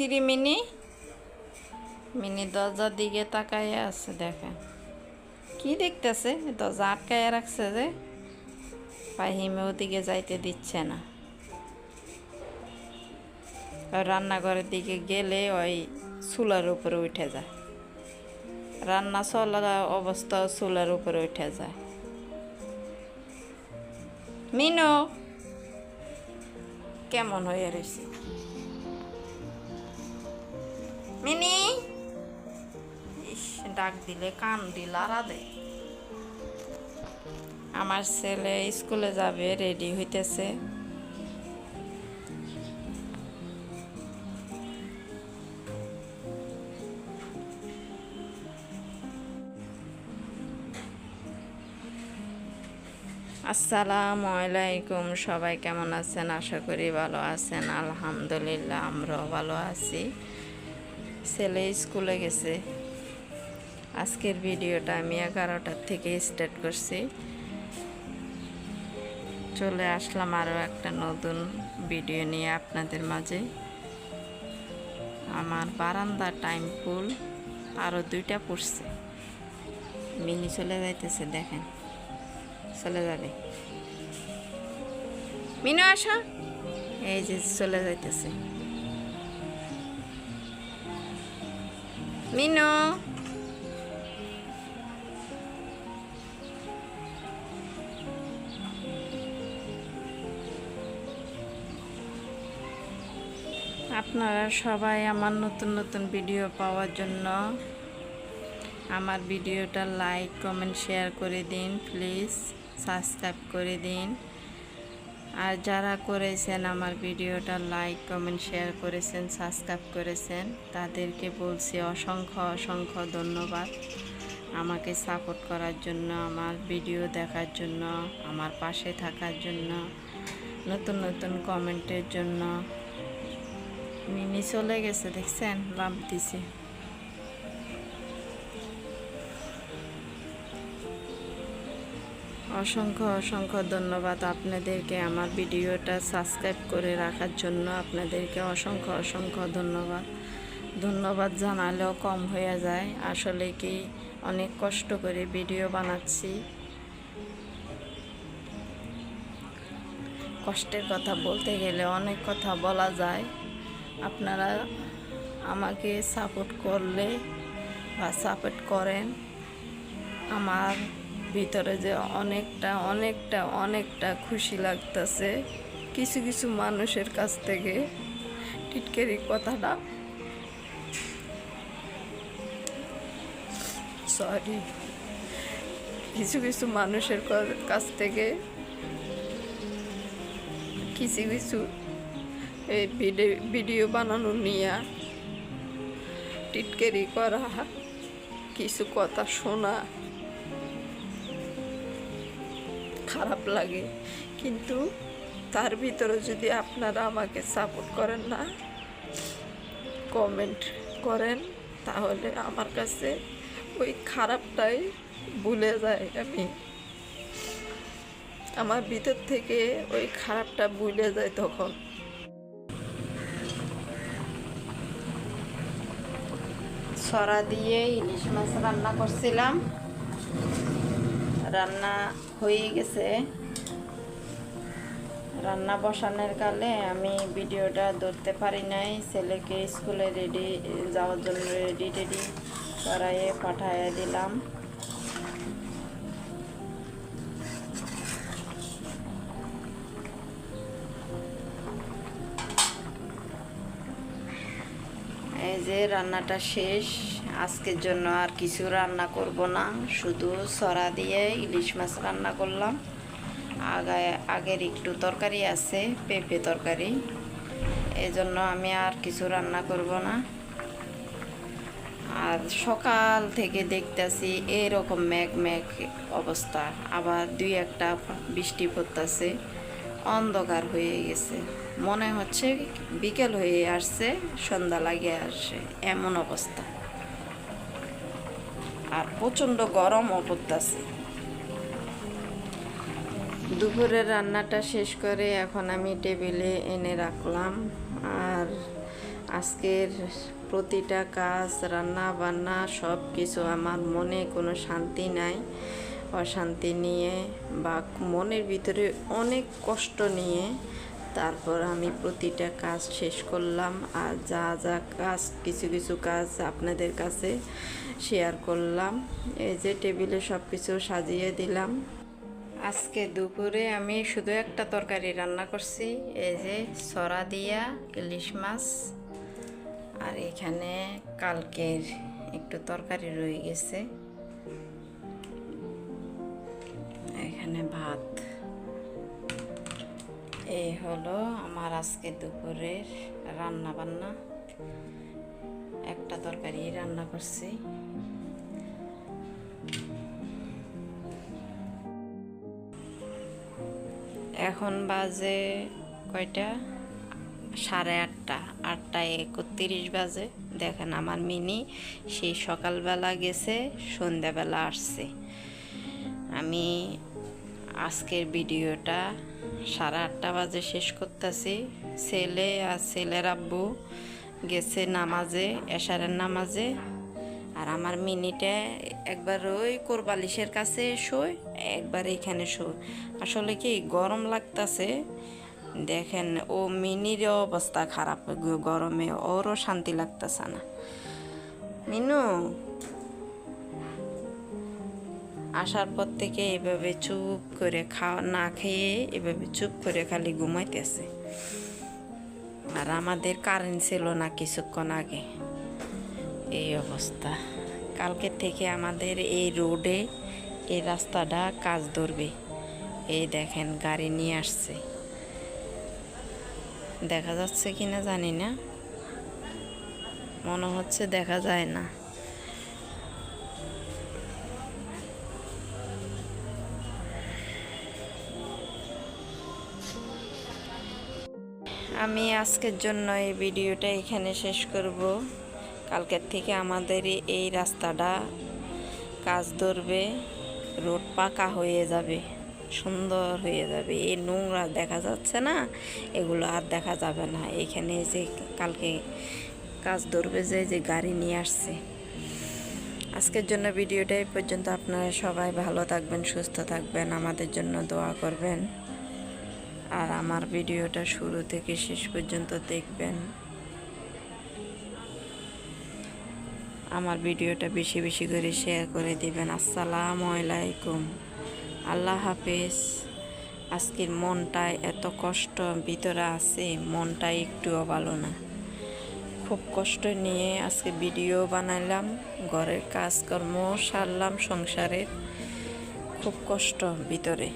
কিরি mini. Mini দরজার দিকে তাকাইয়া আছে দেখেন কি দেখতেছে? দরজা আটকাইয়া রাখছে যে। ফাহিমে ওদিকে যাইতে দিচ্ছে না। রান্নাঘরের দিকে গেলে ওই চুলার উপরে উঠে যায়। রান্না চলা অবস্থা চুলার উপরে উঠে যায়। মিনু, কেমন হয়ে রয়েছে মিনি। ডাক দিলে, কান দিল আরাদে আমার ছেলে স্কুলে যাবে, রেডি হইতেছে। আসসালামু আলাইকুম, সবাই কেমন আছেন? আশা করি ভালো আছেন। আলহামদুলিল্লাহ, আমরাও ভালো আছি। ছেলে স্কুলে গেছে। আজকের ভিডিওটা আমি এগারোটার থেকে স্টার্ট করছি। চলে আসলাম আরও একটা নতুন ভিডিও নিয়ে আপনাদের মাঝে। আমার বারান্দা টাইম ফুল আরও দুইটা পড়ছে। মিনি চলে যাইতেছে, দেখেন। চলে যাবে। মিনু, আসা। এই যে চলে যাইতেছে। মিনু। আপনারা সবাই আমার নতুন নতুন ভিডিও পাওয়ার জন্য আমার ভিডিওটা লাইক কমেন্ট শেয়ার করে দিন প্লিজ সাবস্ক্রাইব করে দিন। আর যারা করেছেন আমার ভিডিওটা লাইক কমেন্ট শেয়ার করেছেন সাবস্ক্রাইব করেছেন, তাদেরকে বলছি অসংখ্য অসংখ্য ধন্যবাদ। আমাকে সাপোর্ট করার জন্য, আমার ভিডিও দেখার জন্য, আমার পাশে থাকার জন্য, নতুন নতুন কমেন্টের জন্য। মিনি চলে গেছে, দেখছেন? লাভ দিছে। অসংখ্য অসংখ্য ধন্যবাদ আপনাদেরকে আমার ভিডিওটা সাবস্ক্রাইব করে রাখার জন্য। আপনাদেরকে অসংখ্য অসংখ্য ধন্যবাদ। ধন্যবাদ জানালেও কম হয়ে যায়। আসলে কি অনেক কষ্ট করে ভিডিও বানাচ্ছি। কষ্টের কথা বলতে গেলে অনেক কথা বলা যায়। আপনারা আমাকে সাপোর্ট করলে বা সাপোর্ট করেন, আমার ভিতরে যে অনেকটা অনেকটা অনেকটা খুশি লাগতেছে কিছু কিছু মানুষের কাছ থেকে। টিটকেরি কথাটা। সরি কিছু কিছু মানুষের কাছ থেকে কিছু কিছু এই ভিডিও বানানো নিয়ে টিটকেরি করা, কিছু কথা শোনা। খারাপ লাগে। কিন্তু তার ভিতরে যদি আপনারা আমাকে সাপোর্ট করেন না কমেন্ট করেন, তাহলে আমার কাছে ওই খারাপটাই ভুলে যায় আমি। আমার ভিতর থেকে ওই খারাপটা ভুলে যায় তখন। সরা দিয়ে ইলিশ মাছ রান্না করছিলাম। রান্না হয়ে গেছে। রান্না বসানোর কালে আমি ভিডিওটা ধরতে পারি নাই। ছেলেকে স্কুলে রেডি যাওয়ার জন্য রেডি টেডি করাইয়ে পাঠাইয়ে দিলাম। এই যে রান্নাটা শেষ। আজকের জন্য আর কিছু রান্না করব না, শুধু সরা দিয়ে ইলিশ মাছ রান্না করলাম। আগে, আগের একটু তরকারি আছে, পেঁপে তরকারি। এই জন্য আমি আর কিছু রান্না করব না। আর সকাল থেকে দেখতেছি এরকম মেঘ মেঘ অবস্থা। আবার দুই একটা বৃষ্টি পড়তেছে, অন্ধকার হয়ে গেছে। মনে হচ্ছে বিকেল হয়ে আসছে, সন্ধ্যা লাগিয়ে আসছে। এমন অবস্থা। আর প্রচণ্ড গরমও পড়তেছে দুপুরের রান্নাটা শেষ করে এখন আমি টেবিলে এনে রাখলাম। আর আজকের প্রতিটা কাজ, রান্না বান্না সব কিছু আমার মনে কোনো শান্তি নাই। অশান্তি নিয়ে বা মনের ভিতরে অনেক কষ্ট নিয়ে তারপর আমি প্রতিটা কাজ শেষ করলাম আর যা যা কাজ, কিছু কিছু কাজ আপনাদের কাছে শেয়ার করলাম। এই যে টেবিলে সব কিছু সাজিয়ে দিলাম। আজকে দুপুরে আমি শুধু একটা তরকারি রান্না করছি। এই যে সরা দিয়া ইলিশ মাছ আর এখানে কালকের একটু তরকারি রয়ে গেছে। এখানে ভাত। এই হলো আমার আজকে দুপুরের রান্না বান্না একটা তরকারি রান্না করছি। এখন বাজে কয়টা? সাড়ে আটটা। আটটা একত্রিশ বাজে। দেখেন আমার মিনি সেই সকালবেলা গেছে, সন্ধ্যাবেলা আসছে। আমি আজকের ভিডিওটা সাড়ে আটটা বাজে শেষ করতেছি। ছেলে আর ছেলের আব্বু গেছে নামাজে, এশারের নামাজে। আর আমার মিনিটা একবার ওই কোরবালিশের কাছে শোয়, একবার এখানে শোয়। আসলে কি গরম লাগতাছে। দেখেন, ও মিনির অবস্থা খারাপ, গরমে ওরও শান্তি লাগতেছে না। মিনু আসার পর থেকে এভাবে চুপ করে খাওয়া না খেয়ে এভাবে চুপ করে খালি ঘুমাইতেছে। আর আমাদের কারেন্ট ছিল না কিছুক্ষণ আগে। এই অবস্থা। কালকে থেকে আমাদের এই রোডে এই রাস্তাটা কাজ ধরবে। এই দেখেন গাড়ি নিয়ে আসছে। দেখা যাচ্ছে কিনা জানি না। মনে হচ্ছে দেখা যায় না। আমি আজকের জন্য এই ভিডিওটা এখানে শেষ করব। কালকের থেকে আমাদের এই- রাস্তাটা কাজ ধরবে, রোড পাকা হয়ে যাবে, সুন্দর হয়ে যাবে। এই নোংরা দেখা যাচ্ছে না, এগুলো আর দেখা যাবে না। এখানে যে কালকে কাজ ধরবে যে যে গাড়ি নিয়ে আসছে। আজকের জন্য ভিডিওটা এই পর্যন্ত। আপনারা সবাই ভালো থাকবেন, সুস্থ থাকবেন। আমাদের জন্য দোয়া করবেন। আর আমার ভিডিওটা শুরু থেকে শেষ পর্যন্ত দেখবেন। আমার ভিডিওটা বেশি বেশি করে শেয়ার করে দিবেন। আসসালামু আলাইকুম। আল্লাহ হাফেজ। আজকের মনটায় এত কষ্ট ভিতরে আছে, মনটা একটুও ভালো না। খুব কষ্ট নিয়ে আজকে ভিডিও বানাইলাম, ঘরের কাজকর্ম সারলাম সংসারের। খুব কষ্ট ভিতরে।